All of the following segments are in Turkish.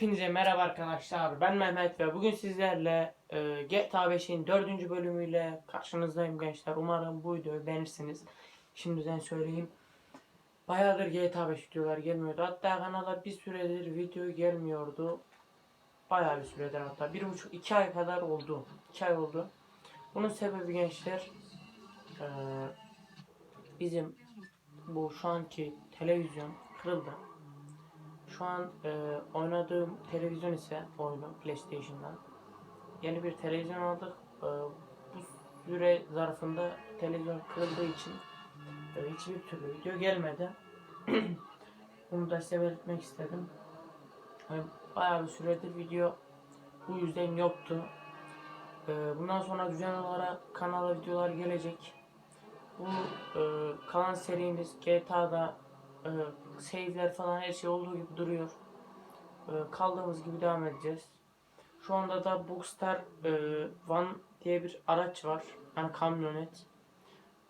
Hepinize merhaba arkadaşlar. Ben Mehmet ve bugün sizlerle e, GTA 5'in 4. bölümüyle karşınızdayım gençler. Umarım bu videoyu beğenirsiniz. Şimdiden söyleyeyim. Bayağıdır GTA 5 videolar gelmiyordu. Hatta kanala bir süredir video gelmiyordu. Bayağı bir süredir hatta. Bir buçuk iki ay kadar oldu. iki ay oldu. Bunun sebebi gençler e, bizim bu şu anki televizyon kırıldı. Şu an e, oynadığım televizyon ise oyunu PlayStation'dan. Yeni bir televizyon aldık. E, bu süre zarfında televizyon kırıldığı için e, hiçbir türlü video gelmedi. Bunu da size belirtmek istedim. Yani bayağı bir süredir video bu yüzden yoktu. E, bundan sonra düzenli olarak kanala videolar gelecek. Bu e, kalan serimiz GTA'da e, save'ler falan her şey olduğu gibi duruyor. E, kaldığımız gibi devam edeceğiz. Şu anda da Boxster e, One diye bir araç var. Yani kamyonet.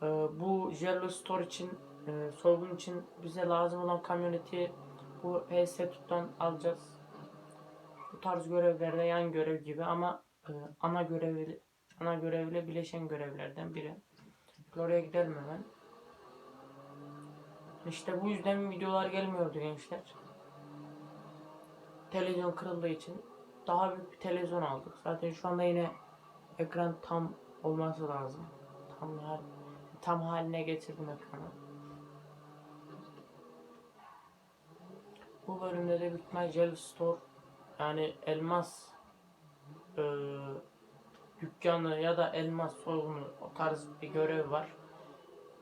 E, bu Jello Store için, e, soygun için bize lazım olan kamyoneti bu PS Tut'tan alacağız. Bu tarz görevlerde yan görev gibi ama e, ana görevli ana görevle bileşen görevlerden biri. Oraya gidelim hemen. İşte bu yüzden videolar gelmiyordu gençler. Televizyon kırıldığı için daha büyük bir televizyon aldık. Zaten şu anda yine ekran tam olması lazım. Tam hal, tam haline getirdim ekranı. Bu bölümde de bitmez Gel Store yani elmas e, dükkanı ya da elmas soygunu o tarz bir görev var.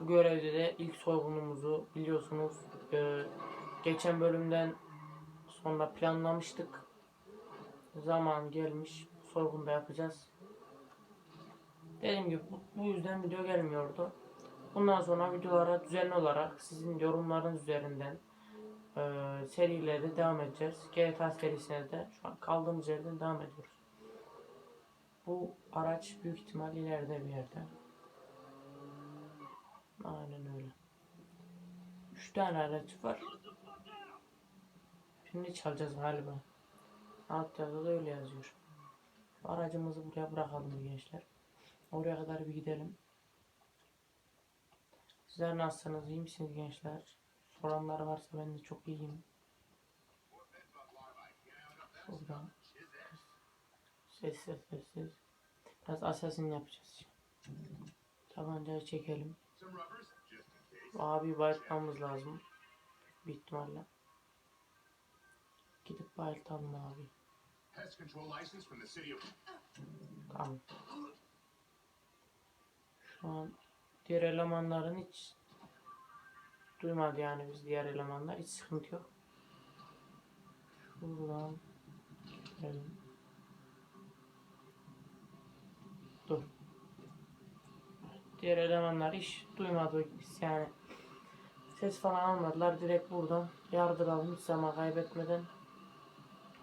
Bu görevde de ilk soygunumuzu biliyorsunuz e, geçen bölümden sonra planlamıştık. Zaman gelmiş. Soygunu yapacağız. Dediğim gibi bu, bu yüzden video gelmiyordu. Bundan sonra videolara düzenli olarak sizin yorumlarınız üzerinden e, serilerde devam edeceğiz. GTA serisine de şu an kaldığımız yerden devam ediyoruz. Bu araç büyük ihtimal ileride bir yerde. Aynen öyle. Üç tane araç var. Şimdi çalacağız galiba. Alt yazıda da öyle yazıyor. Aracımızı buraya bırakalım gençler. Oraya kadar bir gidelim. Sizler nasılsınız? İyi misiniz gençler? Soranlar varsa ben de çok iyiyim. Şuradan. Sessiz sessiz. Biraz assassin yapacağız. Tabancayı çekelim. Abi bayıltmamız lazım. Bir ihtimalle. Gidip bayıltalım abi. Tamam. Şu an diğer elemanların hiç duymadı yani biz diğer elemanlar. Hiç sıkıntı yok. Şuradan gidelim. Dur. Diğer elemanlar hiç duymadı yani. Ses falan almadılar. Direkt buradan yardıralım hiç zaman kaybetmeden.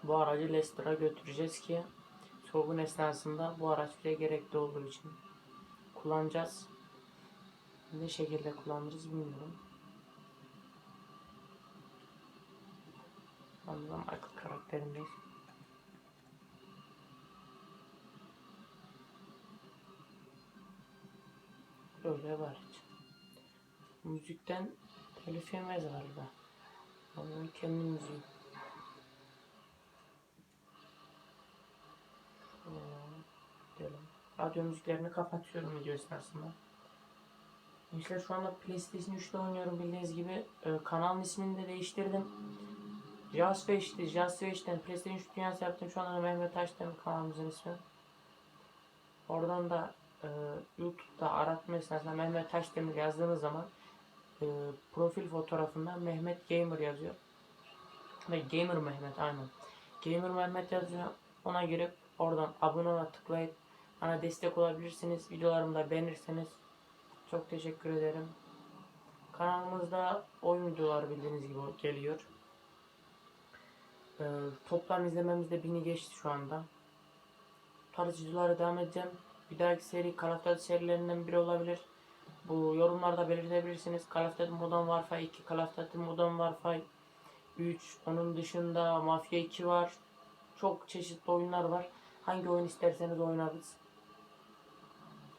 Bu aracı Leicester'a götüreceğiz ki soygun esnasında bu araç bile gerekli olduğu için kullanacağız. Ne şekilde kullanırız bilmiyorum. Anladım Michael karakterindeyiz. Böyle var. Müzikten telif yemez galiba. Onun kendi müziği. Gidelim. Radyo müziklerini kapatıyorum video esnasında. Gençler şu anda PlayStation 3'te oynuyorum bildiğiniz gibi. Ee, kanalın ismini de değiştirdim. Just 5'ti. Just 5'ten PlayStation 3 dünyası yaptım. Şu anda Mehmet Aç'tan kanalımızın ismi. Oradan da e, YouTube'da aratma esnasında Mehmet Taşdemir yazdığınız zaman e, profil fotoğrafında Mehmet Gamer yazıyor. Ve Gamer Mehmet aynen. Gamer Mehmet yazıyor. Ona girip oradan abone ol'a tıklayıp bana destek olabilirsiniz. Videolarımı da beğenirseniz çok teşekkür ederim. Kanalımızda oyun videoları bildiğiniz gibi geliyor. Ee, toplam izlememiz de bini geçti şu anda. Tarz videolara devam edeceğim. Bir dahaki seri Call of Duty serilerinden biri olabilir. Bu yorumlarda belirtebilirsiniz. Call of Duty Modern Warfare 2, Call of Duty Modern Warfare 3. Onun dışında Mafya 2 var. Çok çeşitli oyunlar var. Hangi oyun isterseniz oynarız.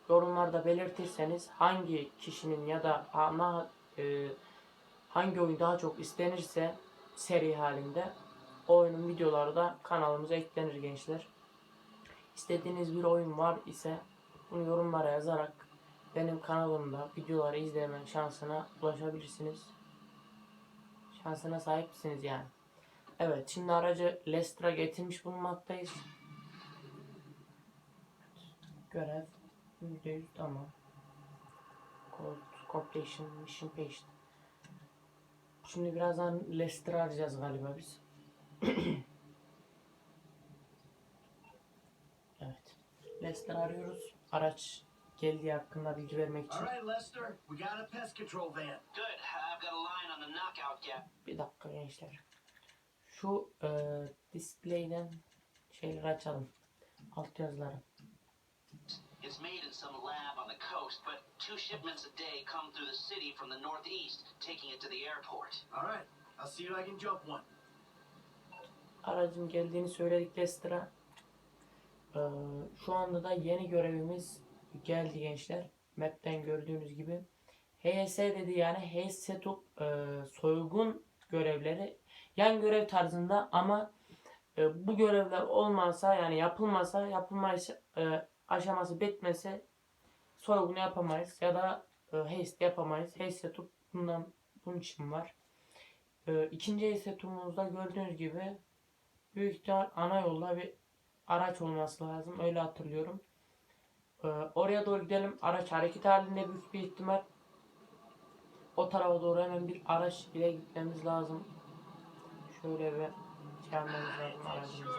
Yorumlarda belirtirseniz hangi kişinin ya da ana e, hangi oyun daha çok istenirse seri halinde o oyunun videoları da kanalımıza eklenir gençler. İstediğiniz bir oyun var ise bunu yorumlara yazarak benim kanalımda videoları izleme şansına ulaşabilirsiniz. Şansına sahipsiniz yani. Evet şimdi aracı Leicester'a getirmiş bulunmaktayız. Görev %100 tamam. Code completion mission page. Şimdi birazdan Leicester'ı arayacağız galiba biz. Leicester arıyoruz. Araç geldiği hakkında bilgi vermek için. All right, Lester, we got a pest control van. Good. I've got a line on the knockout gap. Bir dakika gençler. Şu e, display'den şeyleri açalım. Alt yazıları. It's made in some lab on the coast, but two shipments a day come through the city from the northeast, taking it to the airport. All right, I'll see if I can jump one. Aracın geldiğini söyledik Leicester'a. Ee, şu anda da yeni görevimiz geldi gençler. Map'ten gördüğünüz gibi. HS dedi yani HS setup e, soygun görevleri yan görev tarzında ama e, bu görevler olmazsa yani yapılmasa yapılma e, aşaması bitmese soygunu yapamayız ya da e, haste yapamayız. Haste setup bundan bunun için var. E, ikinci haste setup'umuzda gördüğünüz gibi büyük ihtimal ana yolda bir araç olması lazım. Öyle hatırlıyorum. Ee, oraya doğru gidelim. Araç hareket halinde büyük bir ihtimal. O tarafa doğru hemen bir araç ile gitmemiz lazım. Şöyle bir şey lazım aracımıza.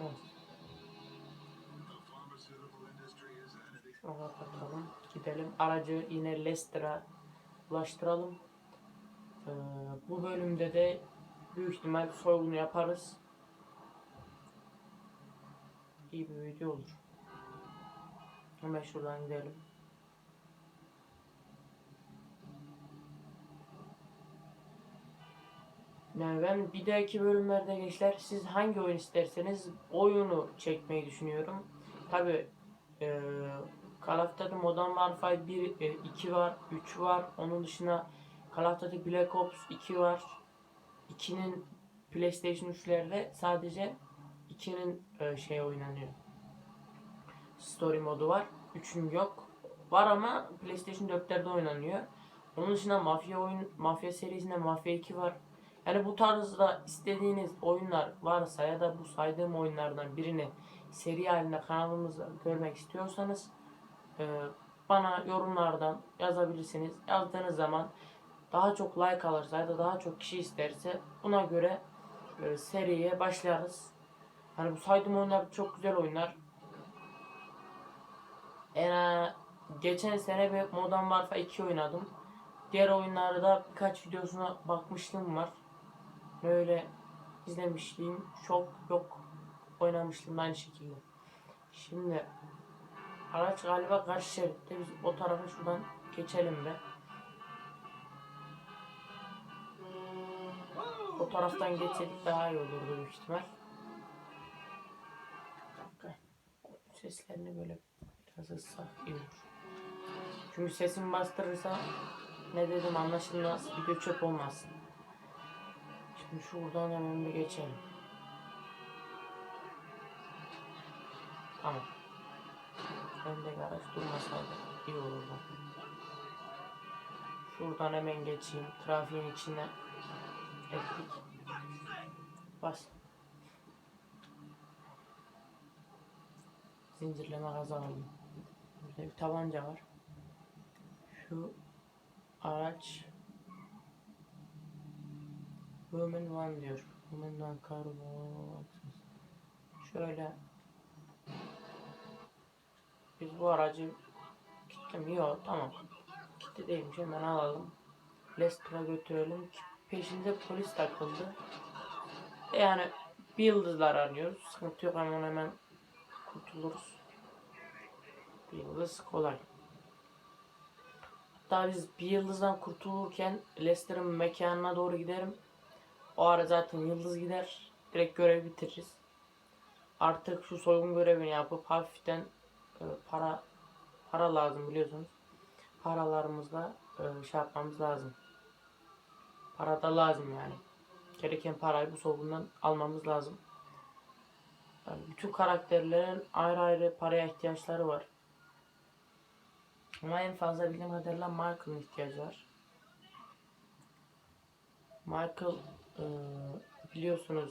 Evet. Şunu kapatalım. Gidelim. Aracı yine Leicester'a ulaştıralım. Ee, bu bölümde de büyük ihtimal soygunu yaparız. İyi bir video olur. Hemen şuradan gidelim. Yani ben bir dahaki bölümlerde gençler siz hangi oyun isterseniz oyunu çekmeyi düşünüyorum. Tabi e, Call of Duty Modern Warfare 1, e, 2 var, 3 var. Onun dışında Call of Duty Black Ops 2 var. 2'nin PlayStation 3'lerde sadece 2'nin e, şey oynanıyor. Story modu var. 3'ün yok. Var ama PlayStation 4'lerde oynanıyor. Onun dışında Mafya oyun Mafya serisinde Mafya 2 var. Yani bu tarzda istediğiniz oyunlar varsa ya da bu saydığım oyunlardan birini seri halinde kanalımızda görmek istiyorsanız e, bana yorumlardan yazabilirsiniz. Yazdığınız zaman daha çok like alırsa ya da daha çok kişi isterse buna göre e, seriye başlarız. Hani bu saydığım oyunlar çok güzel oyunlar. En, geçen sene bir Modern Warfare 2 oynadım. Diğer oyunlarda birkaç videosuna bakmışlığım var. Böyle izlemişliğim çok yok. Oynamışlığım da aynı şekilde. Şimdi araç galiba karşı şeritte. Biz o tarafa şuradan geçelim be. O taraftan geçseydik daha iyi olurdu büyük ihtimal. Seslerini böyle biraz ıssak iyi olur. Çünkü sesimi bastırırsa ne dedim anlaşılmaz. Video çöp olmasın. Şimdi şuradan hemen bir geçelim. Tamam. Öndeki araç durmasaydı iyi olurdu. Şuradan hemen geçeyim. Trafiğin içine ettik. Bas. Zincirleme gazı alayım. Burada bir tabanca var. Şu araç Women One diyor. Women One Carbon Şöyle Biz bu aracı Kitle? Yok tamam. Kitle değilmiş hemen alalım. Leicester'a götürelim. Peşinde polis takıldı. Yani bir yıldızlar arıyoruz. Sıkıntı yok hemen hemen kurtuluruz. Bir yıldız kolay. Hatta biz bir yıldızdan kurtulurken Leicester'ın mekanına doğru giderim. O ara zaten yıldız gider. Direkt görev bitiririz. Artık şu soygun görevini yapıp hafiften e, para para lazım biliyorsunuz. Paralarımızla e, şey yapmamız lazım. Para da lazım yani. Gereken parayı bu soygundan almamız lazım. Yani bütün karakterlerin ayrı ayrı paraya ihtiyaçları var. Ama en fazla bildiğim kadarıyla Michael'ın ihtiyacı var. Michael e, biliyorsunuz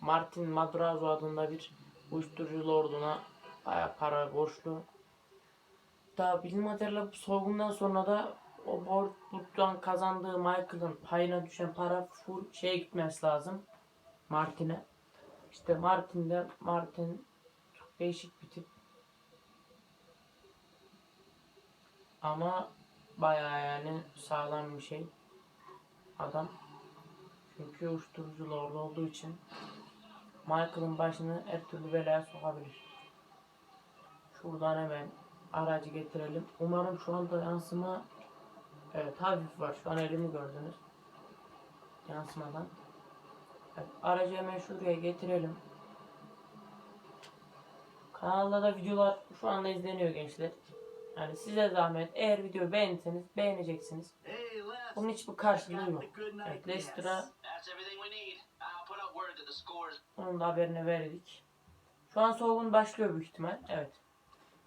Martin Madrazo adında bir uyuşturucu lorduna baya para borçlu. Daha bildiğim kadarıyla bu soygundan sonra da o borçluktan kazandığı Michael'ın payına düşen para full şeye gitmesi lazım. Martin'e. İşte Martin'de Martin çok değişik bir tip. Ama bayağı yani sağlam bir şey. Adam. Çünkü uyuşturucu lord olduğu için Michael'ın başını her türlü belaya sokabilir. Şuradan hemen aracı getirelim. Umarım şu anda yansıma evet hafif var. Şu an elimi gördünüz. Yansımadan. Evet, aracı hemen şuraya getirelim. Kanalda da videolar şu anda izleniyor gençler. Yani size zahmet eğer videoyu beğenirseniz beğeneceksiniz. Bunun hiçbir karşılığı yok. Evet. Leicester'a onun da haberini verdik. Şu an soygun başlıyor büyük ihtimal. Evet.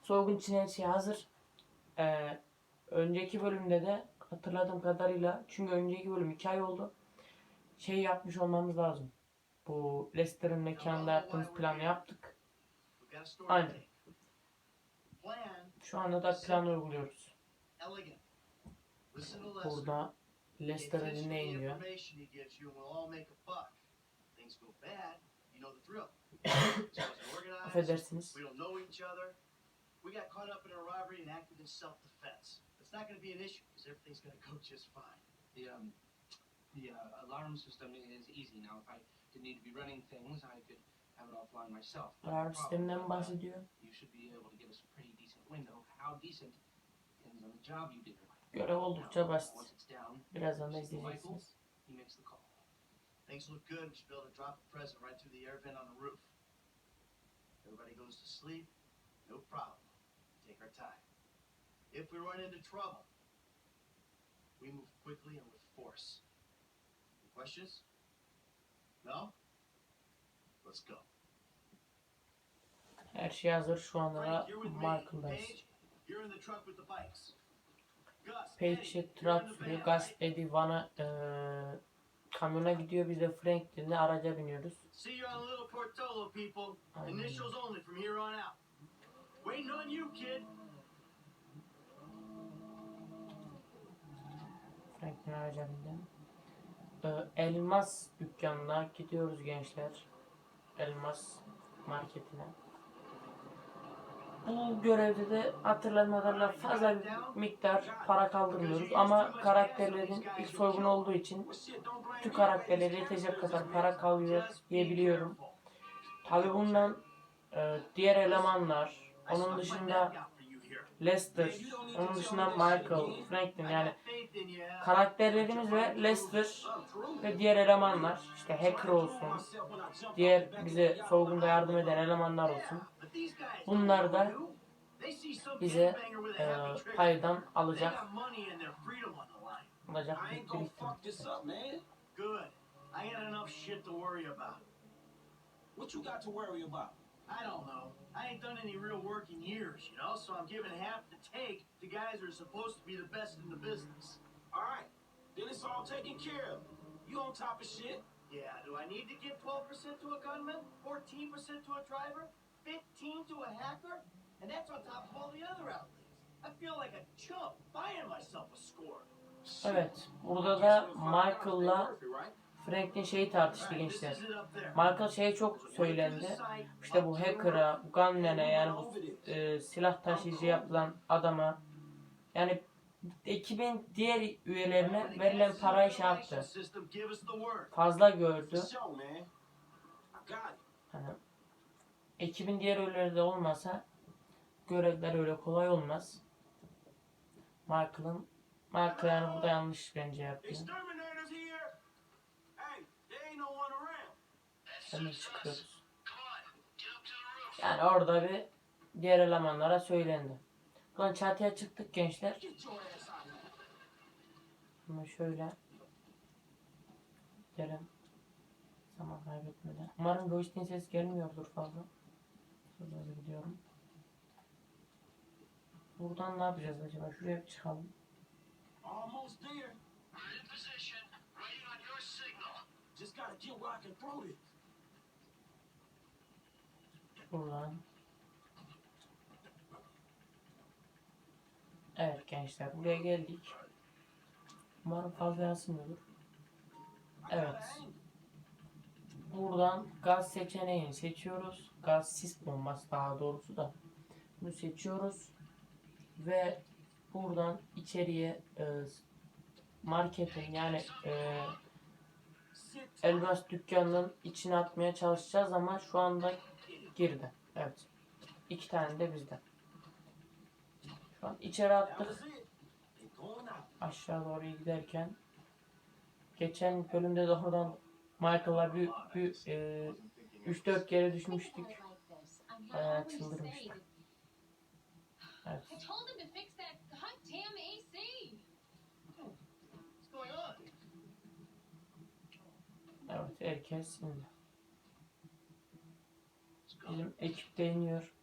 Soygun için her şey hazır. Ee, önceki bölümde de hatırladığım kadarıyla çünkü önceki bölüm 2 ay oldu. Şey yapmış olmamız lazım. Bu Leicester'ın mekanında yaptığımız planı yaptık. Aynen. Şu anda da planı uyguluyoruz. Burada the dinleyin diyor. Affedersiniz. We got caught up in a robbery and acted in self-defense. It's not going to be an issue everything's going to go just fine. The um, the uh, alarm system is easy now. If I didn't need to be running things, I could have it offline myself. No Alarm problem. sisteminden Uh, bahsediyor. You should be able to give us a pretty decent window. How decent depends on the job you did. Görev oldukça basit. Once it's down, Birazdan da Michael, izleyeceksiniz. he makes the call. Things look good. We should be able to drop a present right through the air vent on the roof. Everybody goes to sleep. No problem. Take our time. If we run into trouble, we move quickly and with force. Any questions? No? Let's go. Her şey hazır. Şu anda da Frank, you're with me. Michael'dayız. Paige, you're in the truck with the bikes. Gus, Page truck sürüyor. Gus? Eddie Van'a eee kamyona gidiyor. Biz de Franklin'le araca biniyoruz. See you on Little Portola, people. Aynen. Initials only from here on out. Waiting on you, kid. Franklin araca bindim. Eee, elmas dükkanına gidiyoruz gençler. Elmas marketine. Bu görevde de hatırlanmalarla fazla miktar para kaldırmıyoruz ama karakterlerin ilk soygun olduğu için bütün karakterlere yetecek kadar para kalıyor diyebiliyorum. Tabi bundan e, diğer elemanlar, onun dışında Lester, onun dışında Michael, Franklin yani karakterlerimiz ve Lester ve diğer elemanlar işte hacker olsun, diğer bize soygunda yardım eden elemanlar olsun. Bunlar da bize e, paydan alacak, alacak. Good. I got enough shit to worry about. What you got to worry about? I don't know. I ain't done any real work in years, you know, so I'm giving half the take to guys who are supposed to be the best in the business. All right, then it's all taken care of. You on top of shit? Yeah, do I need to give 12% to a gunman, 14% to a driver, 15 to a hacker? And that's on top of all the other outlays. I feel like a chump buying myself a score. Evet, burada da Michael'la Franklin şeyi tartıştı gençler. Michael şey çok söylendi. İşte bu hacker'a, bu gunman'e yani bu e, silah taşıyıcı yapılan adama yani ekibin diğer üyelerine verilen parayı şey yaptı. Fazla gördü. Hani ekibin diğer üyeleri de olmasa görevler öyle kolay olmaz. Michael'ın Michael yani burada yanlış bence yapıyor. Exterminators here. Hey, there ain't no one around. Hemen çıkıyoruz. Yani orada bir diğer elemanlara söylendi. Ulan çatıya çıktık gençler. Ama şöyle gidelim. Zaman kaybetmeden. Umarım joystick'in ses gelmiyordur fazla. Şöyle gidiyorum. Buradan ne yapacağız acaba? Şuraya bir çıkalım. Almost there. We're in position, waiting on your signal. Just gotta get where I throw this. Buradan. Evet gençler buraya geldik. Umarım fazla yansımıyordur. Evet. Buradan gaz seçeneğini seçiyoruz. Gaz sis bombası daha doğrusu da. Bunu seçiyoruz. Ve buradan içeriye e, marketin yani e, elmas dükkanının içine atmaya çalışacağız ama şu anda girdi. Evet. İki tane de bizde. Şu an içeri attık. Aşağı doğru giderken geçen bölümde de oradan Michael'la bir, bir e, 3-4 kere düşmüştük. Bayağı çıldırmıştık. Evet. Evet herkes indi. Bizim ekip de iniyor.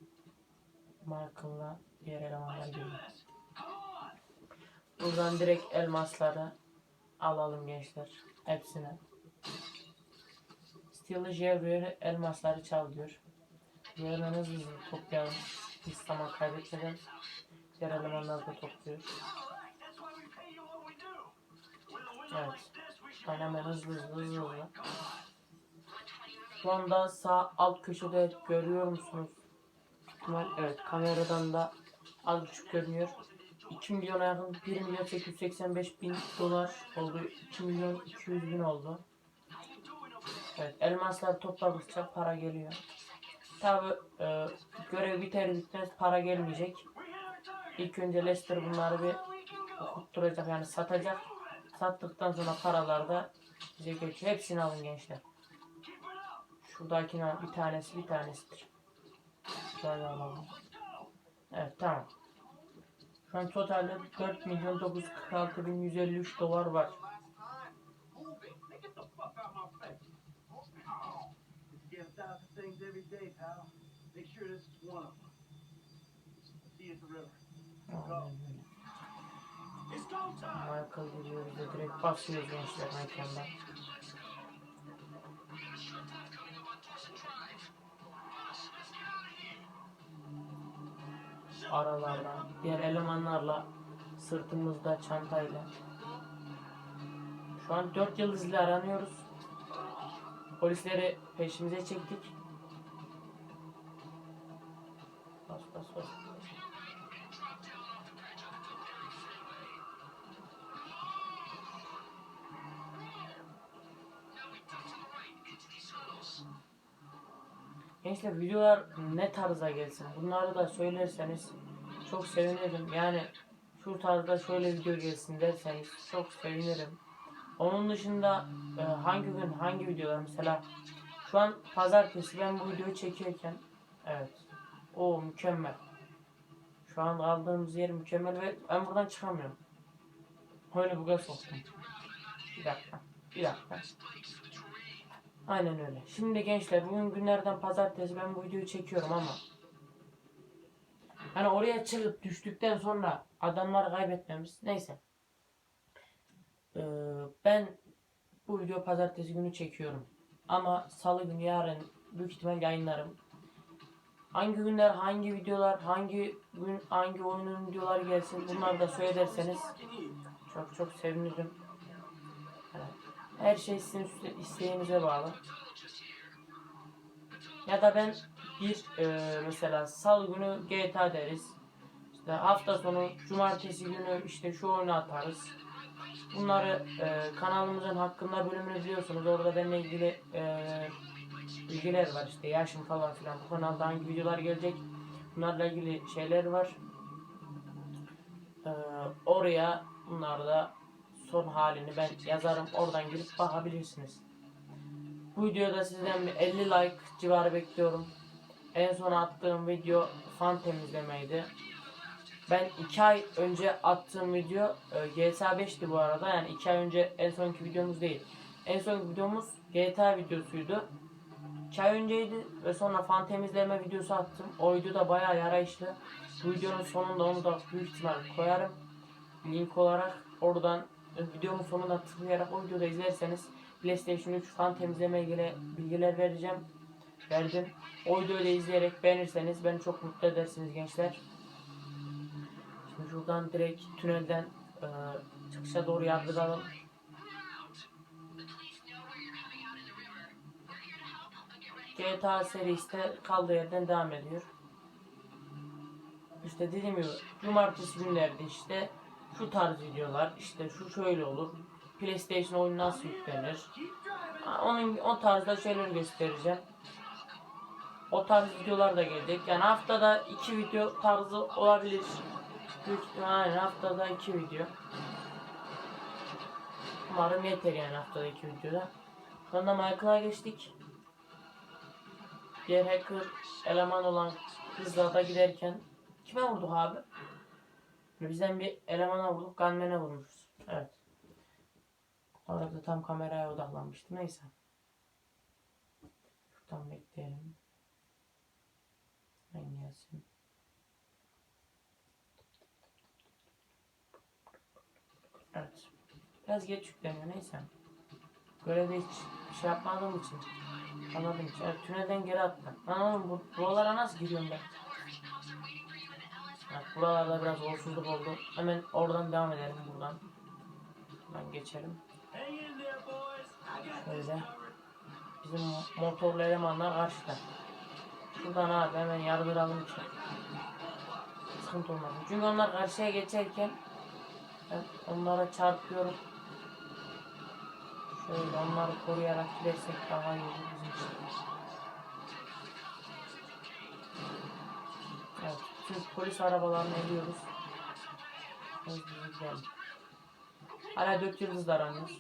Michael'la diğer elemanlar geliyor. Buradan direkt elmasları alalım gençler. Hepsini. Steel'ı Jevriye elmasları çal diyor. Diğer hızlı toplayalım. Hiç zaman kaybetmeden. Diğer elemanları da topluyor. Evet. to hızlı hızlı hızlı. Şu anda sağ alt köşede görüyor musunuz? İhtimal, evet kameradan da az buçuk görünüyor. 2 milyona yakın 1 milyon 885 bin dolar oldu. 2 milyon 200 bin oldu. Evet elmaslar topladıkça para geliyor. Tabi e, görev biter bitmez para gelmeyecek. İlk önce Lester bunları bir okutturacak yani satacak. Sattıktan sonra paralar da bize geçiyor. Hepsini alın gençler. Şuradakine bir tanesi bir tanesidir. Şöyle alalım. Evet tamam. Şu an totalde 4 milyon 946 bin 153 dolar var. Move it. Nigga, Get the fuck out Aralardan diğer elemanlarla sırtımızda çantayla. Şu an 4 yıldızlı aranıyoruz. Polisleri peşimize çektik. Bas bas bas. Gençler videolar ne tarza gelsin bunları da söylerseniz çok sevinirim. Yani şu tarzda şöyle video gelsin derseniz çok sevinirim. Onun dışında e, hangi gün hangi videolar mesela şu an pazartesi ben bu videoyu çekiyorken evet o mükemmel. Şu an kaldığımız yer mükemmel ve ben buradan çıkamıyorum. Öyle buga soktum. Bir dakika. Bir dakika. Aynen öyle. Şimdi gençler bugün günlerden pazartesi ben bu videoyu çekiyorum ama hani oraya çıkıp düştükten sonra adamları kaybetmemiz neyse. Ee, ben bu video pazartesi günü çekiyorum. Ama salı günü yarın büyük ihtimal yayınlarım. Hangi günler hangi videolar hangi gün hangi oyunun videoları gelsin bunları da söylerseniz çok çok sevinirim. Her şey sizin isteğinize bağlı. Ya da ben bir e, mesela salı günü GTA deriz. İşte hafta sonu cumartesi günü işte şu oyunu atarız. Bunları e, kanalımızın hakkında bölümünü biliyorsunuz. Orada benimle ilgili e, bilgiler var işte yaşım falan filan. Bu kanalda hangi videolar gelecek. Bunlarla ilgili şeyler var. Ee, oraya bunlar da son halini ben yazarım. Oradan girip bakabilirsiniz. Bu videoda sizden bir 50 like civarı bekliyorum. En son attığım video fan temizlemeydi. Ben 2 ay önce attığım video e, GTA 5'ti bu arada. Yani 2 ay önce en sonki videomuz değil. En sonki videomuz GTA videosuydu. 2 ay önceydi ve sonra fan temizleme videosu attım. O video da bayağı yarayışlı. Bu videonun sonunda onu da büyük ihtimal koyarım. Link olarak oradan videonun sonuna tıklayarak o videoda izlerseniz PlayStation 3 fan temizleme ilgili bilgiler vereceğim. Verdim. O videoyu izleyerek beğenirseniz beni çok mutlu edersiniz gençler. Şimdi şuradan direkt tünelden e, çıkışa doğru yardıralım. GTA serisi de kaldığı yerden devam ediyor. İşte dediğim gibi cumartesi günlerde işte şu tarz videolar işte şu şöyle olur. PlayStation oyunu nasıl yüklenir. Onun o tarzda şeyler göstereceğim. O tarz videolar da gelecek. Yani haftada iki video tarzı olabilir. Büyük aynen haftada iki video. Umarım yeter yani haftada iki videoda. Anda Michael'a geçtik. Diğer hacker eleman olan kızla da giderken kime vurduk abi? Bizden bir elemana vurduk, gunman'e vurmuşuz. Evet. Orada tam kameraya odaklanmıştım. Neyse. Şuradan bekleyelim. Ben gelsin. Evet. Biraz geç yükleniyor neyse. Görevde hiç şey yapmadığım için. Anladım. Evet, tünelden geri attım. Lan oğlum bu, buralara nasıl giriyorum ben? Evet, buralarda biraz uğursuzluk oldu. Hemen oradan devam edelim buradan. Hemen geçelim. Covered. Bizim motorlu elemanlar karşıda. Şuradan abi hemen yardıralım ki. Sıkıntı olmasın. Çünkü onlar karşıya geçerken ben onlara çarpıyorum. Şöyle onları koruyarak gidersek daha iyi olur bizim için. Tüm polis arabalarını gidelim. Hala dört yıldızlar don't.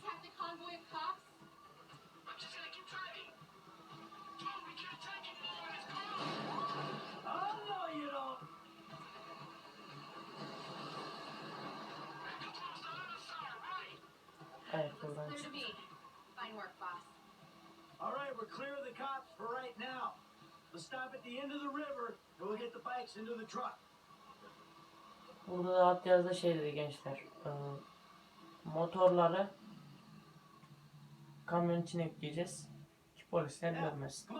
Evet buradan Clear to çık. me. Fine work, boss. All right, we're clear of the cops for right now. Burada da alt yazıda şey dedi gençler. Ee, motorları kamyon içine yükleyeceğiz. Ki polisler görmesin.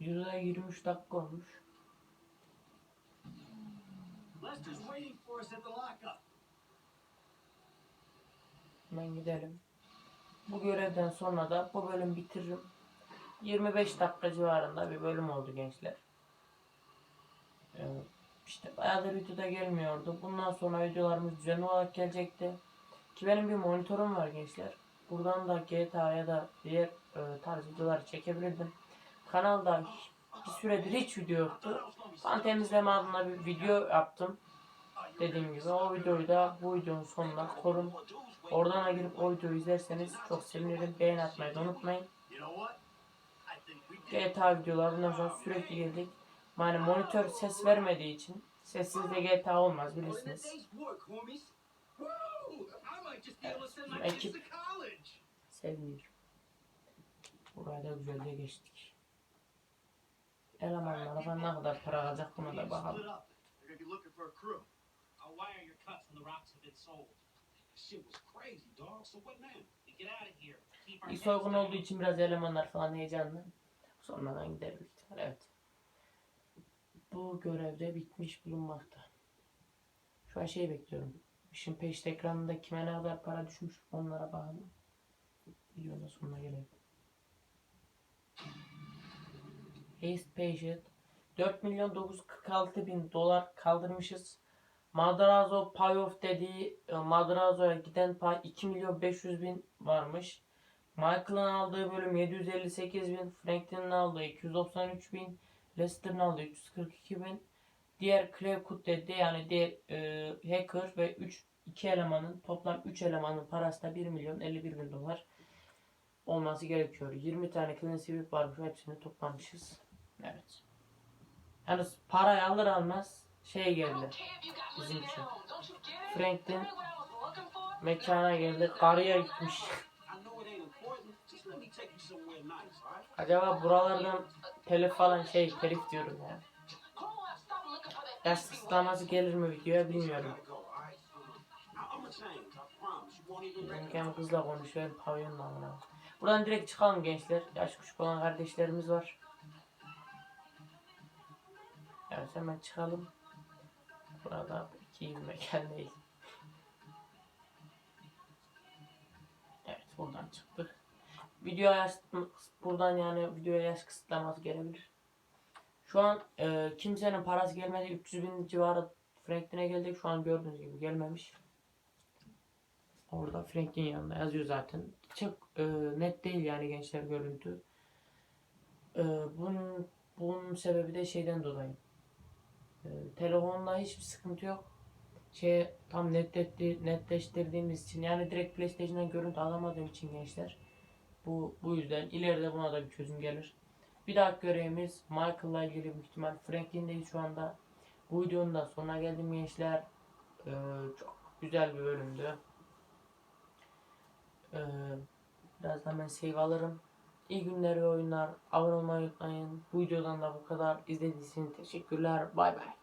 Videoda 23 dakika olmuş. Lester's waiting for us at the lockup. Hemen gidelim. Bu görevden sonra da bu bölüm bitiririm. 25 dakika civarında bir bölüm oldu gençler. Ee, işte bayağıdır videoda gelmiyordu. Bundan sonra videolarımız düzenli olarak gelecekti. Ki benim bir monitörüm var gençler. Buradan da GTA ya da diğer e, tarz videolar çekebilirdim. Kanalda bir süredir hiç video yoktu. Fan temizleme adına bir video yaptım. Dediğim gibi o videoyu da bu videonun sonuna korun. Oradan da girip o videoyu izlerseniz çok sevinirim. Beğen atmayı da unutmayın. GTA videoları bundan sonra sürekli gelecek. Yani monitör ses vermediği için sessiz de GTA olmaz bilirsiniz. my Ekip. Seviniyorum. Buraya da güzelce geçtik. Elemanlara ne kadar para alacak buna da bakalım. Up. They're gonna be looking for a crew. I'll wire your cut when the rocks have been sold. Shit was crazy, dog. So what now? To get out of here. Keep our İlk heads soygun olduğu için biraz elemanlar falan heyecanlı. Sonradan gider büyük ihtimal. Evet. Bu görevde bitmiş bulunmakta. Şu an şey bekliyorum. İşin peşte ekranında kime ne kadar para düşmüş onlara bakalım. Videonun sonuna gelelim. Haste Patient 4 milyon 946 bin dolar kaldırmışız. Madrazo Payoff dediği e, Madrazo'ya giden pay 2 milyon 500 bin varmış. Michael'ın aldığı bölüm 758 bin, Franklin'in aldığı 293 bin, Lester'ın aldığı 342 bin. Diğer Clay Kutlet'de yani diğer e, hacker ve 3 iki elemanın toplam 3 elemanın parası da 1 milyon 51 bin dolar olması gerekiyor. 20 tane clean sweep varmış. Hepsini toplamışız. Evet. Yalnız parayı alır almaz şey geldi. Bizim için. Franklin mekana geldi. Karıya gitmiş. Acaba buralardan telif falan şey telif diyorum ya. Yaş kısıtlaması gelir mi videoya bilmiyorum. Recognize kızla konuşuyorum pavyonla amına. Buradan direkt çıkalım gençler. Yaş küçük olan kardeşlerimiz var. Evet hemen çıkalım. Burada iki bir mekan değil. Evet buradan çıktık. Video yaş buradan yani videoya yaş kısıtlaması gelebilir. Şu an e, kimsenin parası gelmedi. 300 bin civarı Franklin'e geldik. Şu an gördüğünüz gibi gelmemiş. Orada Frank'in yanında yazıyor zaten. Çok e, net değil yani gençler görüntü. E, bunun, bunun sebebi de şeyden dolayı. E, telefonda hiçbir sıkıntı yok. Şey tam netletti, netleştirdiğimiz için yani direkt PlayStation'dan görüntü alamadığım için gençler. Bu bu yüzden ileride buna da bir çözüm gelir. Bir dahaki görevimiz Michael'la ilgili büyük ihtimal Franklin'deyiz şu anda. Bu videonun da sonuna geldim gençler. E, çok güzel bir bölümdü. Ee, birazdan ben save alırım. İyi günler ve oyunlar. Abone olmayı unutmayın. Bu videodan da bu kadar. İzlediğiniz için teşekkürler. Bay bay.